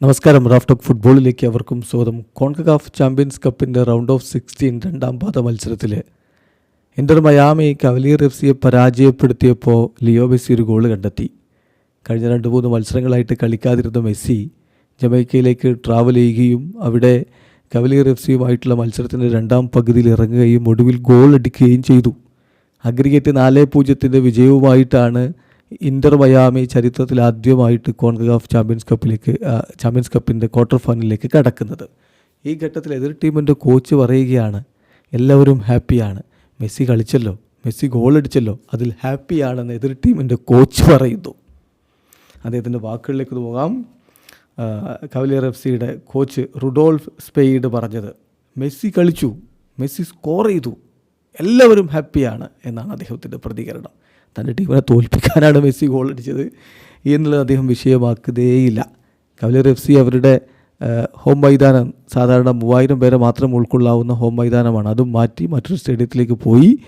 നമസ്കാരം. Raf talk ഫുട്ബോളിലേക്ക് അവർക്കും സ്വാഗതം. കോൺകഗാഫ് ചാമ്പ്യൻസ് കപ്പിന്റെ റൗണ്ട് ഓഫ് സിക്സ്റ്റീൻ രണ്ടാം പാദ മത്സരത്തിൽ ഇന്റർ മയാമി കവലിയർ എഫ് സിയെ പരാജയപ്പെടുത്തിയപ്പോൾ ലിയോ മെസ്സി ഒരു ഗോൾ കണ്ടെത്തി. കഴിഞ്ഞ രണ്ട് മൂന്ന് മത്സരങ്ങളായിട്ട് കളിക്കാതിരുന്ന മെസ്സി ജമൈക്കയിലേക്ക് ട്രാവൽ ചെയ്യുകയും അവിടെ കവലിയർ എഫ് സിയുമായിട്ടുള്ള മത്സരത്തിന്റെ രണ്ടാം പകുതിയിൽ ഇറങ്ങുകയും ഒടുവിൽ ഗോൾ അടിക്കുകയും ചെയ്തു. അഗ്രിഗേറ്റ് നാല് പൂജ്യത്തിന്റെ വിജയവുമായിട്ടാണ് ഇന്റർ മയാമി ചരിത്രത്തിൽ ആദ്യമായിട്ട് കോൺഗ്രാഫ് ചാമ്പ്യൻസ് കപ്പിലേക്ക് ചാമ്പ്യൻസ് കപ്പിന്റെ ക്വാർട്ടർ ഫൈനലിലേക്ക് കടക്കുന്നത്. ഈ ഘട്ടത്തിൽ എതിർ ടീമിന്റെ കോച്ച് പറയുകയാണ് എല്ലാവരും ഹാപ്പിയാണ്. മെസ്സി കളിച്ചല്ലോ മെസ്സി ഗോൾ അടിച്ചല്ലോ അതിൽ ഹാപ്പിയാണെന്ന് എതിർ ടീമിന്റെ കോച്ച് പറയുന്നു. അദ്ദേഹത്തിന്റെ വാക്കുകളിലേക്ക് പോകാം. കവലിയർ എഫ് സിയുടെ കോച്ച് റുഡോൾഫ് സ്പെയ്ഡ് പറഞ്ഞത് മെസ്സി കളിച്ചു മെസ്സി സ്കോർ ചെയ്തു. എല്ലാവരും ഹാപ്പിയാണ് എന്നാണ് അദ്ദേഹത്തിന്റെ പ്രതികരണം. തന്റെ ടീമിനെ തോൽപ്പിക്കാനാണ് മെസ്സി ഗോൾ അടിച്ചത് എന്നുള്ളത് അദ്ദേഹം വിഷയമാക്കുകയേയില്ല. കവലിയർ എഫ് സി അവരുടെ ഹോം മൈതാനം സാധാരണ മൂവായിരം പേരെ മാത്രം ഉൾക്കൊള്ളാവുന്ന ഹോം മൈതാനമാണ്. അതും മാറ്റി മറ്റൊരു സ്റ്റേഡിയത്തിലേക്ക് പോയി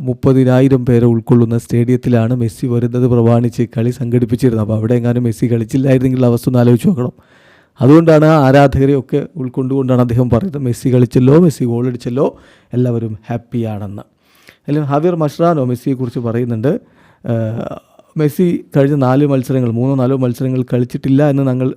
മുപ്പതിനായിരം പേരെ ഉൾക്കൊള്ളുന്ന സ്റ്റേഡിയത്തിലാണ് മെസ്സി വരുന്നത് പ്രമാണിച്ച് കളി സംഘടിപ്പിച്ചിരുന്നത്. അപ്പോൾ അവിടെ എങ്ങാനും മെസ്സി കളിച്ചില്ലായിരുന്നെങ്കിൽ അവസ്ഥ ഒന്ന് ആലോചിച്ച് നോക്കണം. അതുകൊണ്ടാണ് ആ ആരാധകരെയൊക്കെ ഉൾക്കൊണ്ടുകൊണ്ടാണ് അദ്ദേഹം പറയുന്നത് മെസ്സി കളിച്ചല്ലോ മെസ്സി ഗോൾ അടിച്ചല്ലോ എല്ലാവരും ഹാപ്പിയാണെന്ന് അല്ലെങ്കിൽ ഹവിയർ മഷ്റാനോ മെസ്സിയെക്കുറിച്ച് പറയുന്നുണ്ട് മെസ്സി കഴിഞ്ഞ നാല് മത്സരങ്ങൾ മൂന്നോ നാലോ മത്സരങ്ങൾ കളിച്ചിട്ടില്ല എന്ന് ഞങ്ങൾ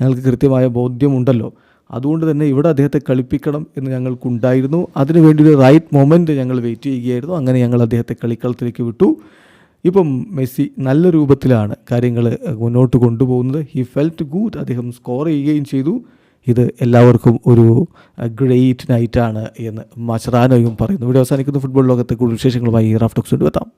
ഞങ്ങൾക്ക് കൃത്യമായ ബോധ്യമുണ്ടല്ലോ. അതുകൊണ്ട് തന്നെ ഇവിടെ അദ്ദേഹത്തെ കളിപ്പിക്കണം എന്ന് ഞങ്ങൾക്കുണ്ടായിരുന്നു. അതിനുവേണ്ടി ഒരു റൈറ്റ് മൊമെന്റ് ഞങ്ങൾ വെയിറ്റ് ചെയ്യുകയായിരുന്നു. അങ്ങനെ ഞങ്ങൾ അദ്ദേഹത്തെ കളിക്കളത്തിലേക്ക് വിട്ടു. ഇപ്പം മെസ്സി നല്ല രൂപത്തിലാണ് കാര്യങ്ങൾ മുന്നോട്ട് കൊണ്ടുപോകുന്നത്. ഹി ഫെൽറ്റ് ഗുഡ് അദ്ദേഹം സ്കോർ ചെയ്യുകയും ചെയ്തു. ഇത് എല്ലാവർക്കും ഒരു ഗ്രേറ്റ് നൈറ്റാണ് എന്ന് മച്ചറാനോയും പറയുന്നു. ഇവിടെ അവസാനിക്കുന്ന. ഫുട്ബോൾ ലോകത്തെ കൂടുതൽ വിശേഷങ്ങളുമായി റാഫ്റ്റോക്സ് കൊണ്ടുവെത്താം